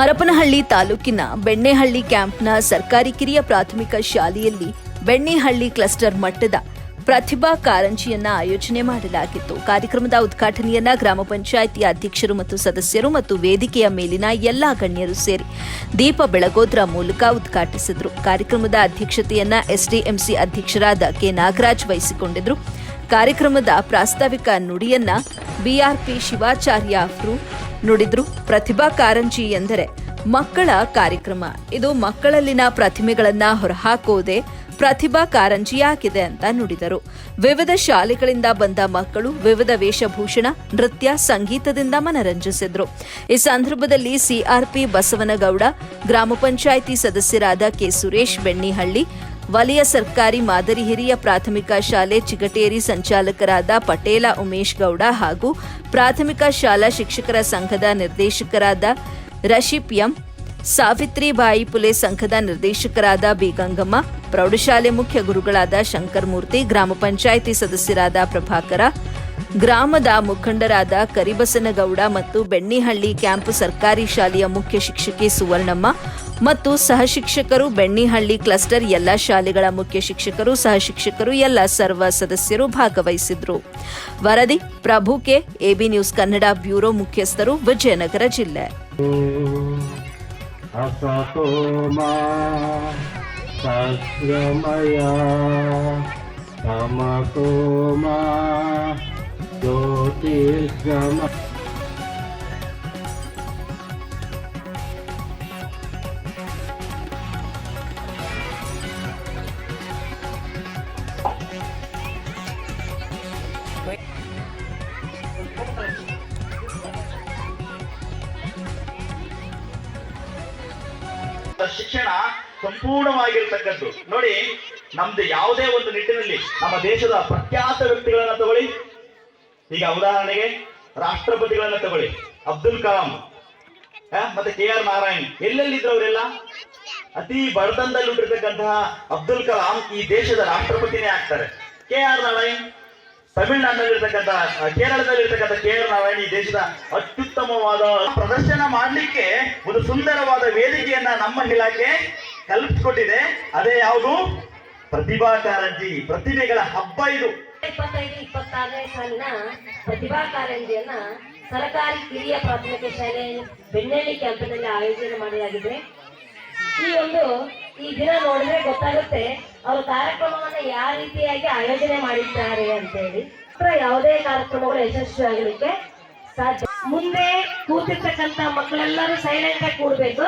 ಹರಪನಹಳ್ಳಿ ತಾಲೂಕಿನ ಬೆಣ್ಣೆಹಳ್ಳಿ ಕ್ಯಾಂಪ್ನ ಸರ್ಕಾರಿ ಕಿರಿಯ ಪ್ರಾಥಮಿಕ ಶಾಲೆಯಲ್ಲಿ ಬೆಣ್ಣೆಹಳ್ಳಿ ಕ್ಲಸ್ಟರ್ ಮಟ್ಟದ ಪ್ರತಿಭಾ ಕಾರಂಜಿಯನ್ನ ಆಯೋಜನೆ ಮಾಡಲಾಗಿತ್ತು. ಕಾರ್ಯಕ್ರಮದ ಉದ್ಘಾಟನೆಯನ್ನ ಗ್ರಾಮ ಪಂಚಾಯಿತಿ ಅಧ್ಯಕ್ಷರು ಮತ್ತು ಸದಸ್ಯರು ಮತ್ತು ವೇದಿಕೆಯ ಮೇಲಿನ ಎಲ್ಲಾ ಗಣ್ಯರು ಸೇರಿ ದೀಪ ಬೆಳಗೋದ್ರ ಮೂಲಕ ಉದ್ಘಾಟಿಸಿದರು. ಕಾರ್ಯಕ್ರಮದ ಅಧ್ಯಕ್ಷತೆಯನ್ನ ಎಸ್ಡಿಎಂಸಿ ಅಧ್ಯಕ್ಷರಾದ ಕೆ. ನಾಗರಾಜ್ ವಹಿಸಿಕೊಂಡಿದ್ರು. ಕಾರ್ಯಕ್ರಮದ ಪ್ರಾಸ್ತಾವಿಕ ನುಡಿಯನ್ನ ಬಿಆರ್ಪಿ ಶಿವಾಚಾರ್ಯ ಅವರು ನುಡಿದ್ರು ಪ್ರತಿಭಾ ಕಾರಂಜಿ ಎಂದರೆ ಮಕ್ಕಳ ಕಾರ್ಯಕ್ರಮ. ಇದು ಮಕ್ಕಳಲ್ಲಿನ ಪ್ರತಿಮೆಗಳನ್ನ ಹೊರಹಾಕುವುದೇ ಪ್ರತಿಭಾ ಕಾರಂಜಿಯಾಗಿದೆ ಅಂತ ನುಡಿದರು. ವಿವಿಧ ಶಾಲೆಗಳಿಂದ ಬಂದ ಮಕ್ಕಳು ವಿವಿಧ ವೇಷಭೂಷಣ, ನೃತ್ಯ, ಸಂಗೀತದಿಂದ ಮನರಂಜಿಸಿದ್ರು. ಈ ಸಂದರ್ಭದಲ್ಲಿ ಸಿಆರ್ಪಿ ಬಸವನಗೌಡ, ಗ್ರಾಮ ಪಂಚಾಯಿತಿ ಸದಸ್ಯರಾದ ಕೆ ಸುರೇಶ್ ಬೆಣ್ಣಿಹಳ್ಳಿ ವಲಯ ಸರ್ಕಾರಿ ಮಾದರಿ ಹಿರಿಯ ಪ್ರಾಥಮಿಕ ಶಾಲೆ ಚಿಗಟೇರಿ ಸಂಚಾಲಕರಾದ ಪಟೇಲ ಉಮೇಶ್ ಗೌಡ ಹಾಗೂ ಪ್ರಾಥಮಿಕ ಶಾಲಾ ಶಿಕ್ಷಕರ ಸಂಘದ ನಿರ್ದೇಶಕರಾದ ರಶಿಪ್ ಎಂ, ಸಾವಿತ್ರಿಬಾಯಿ ಪುಲೆ ಸಂಘದ ನಿರ್ದೇಶಕರಾದ ಬಿ ಗಂಗಮ್ಮ, ಪ್ರೌಢಶಾಲೆ ಮುಖ್ಯ ಗುರುಗಳಾದ ಶಂಕರಮೂರ್ತಿ, ಗ್ರಾಮ ಪಂಚಾಯಿತಿ ಸದಸ್ಯರಾದ ಪ್ರಭಾಕರ, ಗ್ರಾಮದ ಮುಖಂಡರಾದ ಕರಿಬಸನಗೌಡ ಮತ್ತು ಬೆಣ್ಣಿಹಳ್ಳಿ ಕ್ಯಾಂಪ್ ಸರ್ಕಾರಿ ಶಾಲೆಯ ಮುಖ್ಯ ಶಿಕ್ಷಕಿ ಸುವರ್ಣಮ್ಮ ಮತ್ತು ಸಹಶಿಕ್ಷಕರು ಬೆಣ್ಣಿಹಳ್ಳಿ ಕ್ಲಸ್ಟರ್ ಎಲ್ಲ ಶಾಲೆಗಳ ಮುಖ್ಯ ಶಿಕ್ಷಕರು ಸಹಶಿಕ್ಷಕರು ಎಲ್ಲ ಸರ್ವ ಸದಸ್ಯರು ಭಾಗವಹಿಸಿದ್ರು. ವರದಿ, Prabhu K, AB news Kannada bureau ಮುಖ್ಯಸ್ಥರು, ವಿಜಯನಗರ ಜಿಲ್ಲೆ. ಶಿಕ್ಷಣ ಸಂಪೂರ್ಣವಾಗಿರ್ತಕ್ಕದ್ದು ನೋಡಿ, ನಮ್ದು ಯಾವುದೇ ಒಂದು ನಿಟ್ಟಿನಲ್ಲಿ ನಮ್ಮ ದೇಶದ ಪ್ರಖ್ಯಾತ ವ್ಯಕ್ತಿಗಳನ್ನ ತಗೊಳ್ಳಿ. ಈಗ ಉದಾಹರಣೆಗೆ ರಾಷ್ಟ್ರಪತಿಗಳನ್ನ ತಗೊಳ್ಳಿ. ಅಬ್ದುಲ್ ಕಲಾಂ ಮತ್ತೆ ಕೆ ಆರ್ ನಾರಾಯಣ್. ಎಲ್ಲೆಲ್ಲಿದ್ರು ಅವರೆಲ್ಲ ಅತಿ ಬಡತನದಲ್ಲಿ ಹುಟ್ಟಿರ್ತಕ್ಕಂತಹ ಅಬ್ದುಲ್ ಕಲಾಂ ಈ ದೇಶದ ರಾಷ್ಟ್ರಪತಿನೇ ಆಗ್ತಾರೆ. ಕೆ ಆರ್ ನಾರಾಯಣ್, ತಮಿಳುನಾಡಿನಲ್ಲಿರ್ತಕ್ಕಂಥ ಕೇರಳದಲ್ಲಿರ್ತಕ್ಕಂಥ ಕೆ ಆರ್ ನಾರಾಯಣ್ ಈ ದೇಶದ ಅತ್ಯುತ್ತಮವಾದ ಪ್ರದರ್ಶನ ಮಾಡಲಿಕ್ಕೆ ಒಂದು ಸುಂದರವಾದ ವೇದಿಕೆಯನ್ನ ನಮ್ಮ ಇಲಾಖೆ ಕಲ್ಪಿಸಿಕೊಟ್ಟಿದೆ. ಅದೇ ಯಾವುದು? ಪ್ರತಿಭಾ ಕಾರಂಜಿ, ಪ್ರತಿಭೆಗಳ ಹಬ್ಬ ಇದು. ಇಪ್ಪತ್ತೈದು, ಇಪ್ಪತ್ತಾರನೇ ಸಾಲಿನ ಪ್ರತಿಭಾ ಕಾರಂಜಿಯನ್ನ ಸರ್ಕಾರಿ ಕಿರಿಯ ಪ್ರಾಥಮಿಕ ಶಾಲೆ ಬೆಣ್ಣೆಳ್ಳಿ ಕ್ಯಾಂಪಿನಲ್ಲಿ ಆಯೋಜನೆ ಮಾಡಲಾಗಿದೆ. ಈ ಒಂದು ಈ ದಿನ ನೋಡಿದ್ರೆ ಗೊತ್ತಾಗುತ್ತೆ ಅವರು ಕಾರ್ಯಕ್ರಮವನ್ನ ಯಾವ ರೀತಿಯಾಗಿ ಆಯೋಜನೆ ಮಾಡಿದ್ದಾರೆ ಅಂತ ಹೇಳಿ ಯಾವುದೇ ಕಾರ್ಯಕ್ರಮಗಳು ಯಶಸ್ವಿ ಆಗಲಿಕ್ಕೆ ಸಾಧ್ಯ. ಮುಂದೆ ಕೂತಿರ್ತಕ್ಕಂಥ ಮಕ್ಕಳೆಲ್ಲರೂ ಸೈಲೆಂಟ್ ಆಗಿ ಕೂಡಬೇಕು.